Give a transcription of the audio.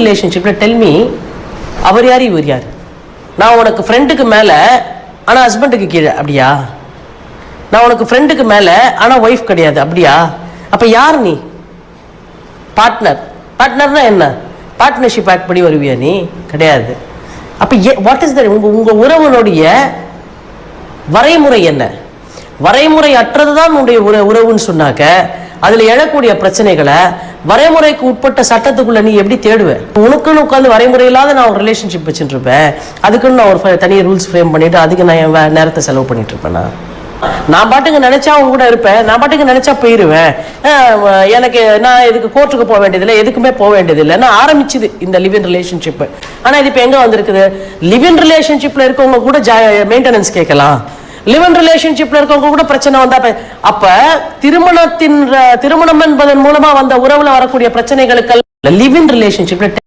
ரிலேஷன்ஷிப்ல டெல்மி அவர் யார் இவர் யார்? நான் உனக்கு ஃப்ரெண்டுக்கு மேல ஆனால் ஹஸ்பண்டுக்கு கீழே அப்படியா? நான் உனக்கு ஃப்ரெண்டுக்கு மேல ஆனால் ஒய்ஃப் கிடையாது அப்படியா? அப்ப யார் நீ? பார்ட்னர் பார்ட்னர்னா என்ன? பார்ட்னர்ஷிப் ஆக்ட் படி வருவியா நீ? கிடையாது. அப்ப வாட் இஸ் த உங்க உங்கள் உறவுனுடைய வரைமுறை என்ன? வரைமுறை அற்றதுதான் உன்னுடைய உற உறவுன்னு சொன்னாக்க அதுல எழக்கூடிய பிரச்சனைகளை வரைமுறைக்கு உட்பட்ட சட்டத்துக்குள்ள நீ எப்படி தேடுவ? உனக்குன்னு உட்காந்து வரைமுறை இல்லாத நான் ஒரு ரிலேஷன்ஷிப் வச்சுட்டு இருப்பேன் அதுக்குன்னு நான் ஒரு ஃப- தனி ரூல்ஸ் ஃப்ரேம் பண்ணிட்டு அதுக்கு நான் என் நேரத்தை செலவு பண்ணிட்டு இருப்பேனா நான் பாட்டுக்கு நினைச்சா அவங்க கூட இருப்பேன். நான் பாட்டுக்கு நினைச்சா போயிருவேன். எனக்கு நான் இதுக்கு கோர்ட்டுக்கு போக வேண்டியதில்லை எதுக்குமே போக வேண்டியதில்லை. நான் ஆரம்பிச்சுது இந்த லிவ் இன் ரிலேஷன்ஷிப் ஆனா இது இப்போ எங்க வந்திருக்குது? லிவ் இன் ரிலேஷன்ஷிப்ல இருக்கவங்க கூட மெயின்டெனன்ஸ் கேட்கலாம். லிவ் இன் ரிலேஷன்ஷிப்ல இருக்கவங்க கூட பிரச்சனை வந்தா அப்ப- திருமணத்தின் திருமணம் என்பதன் மூலமா வந்த உறவுல வரக்கூடிய பிரச்சனைகளுக்கு லிவ் இன் ரிலேஷன்ஷிப்ல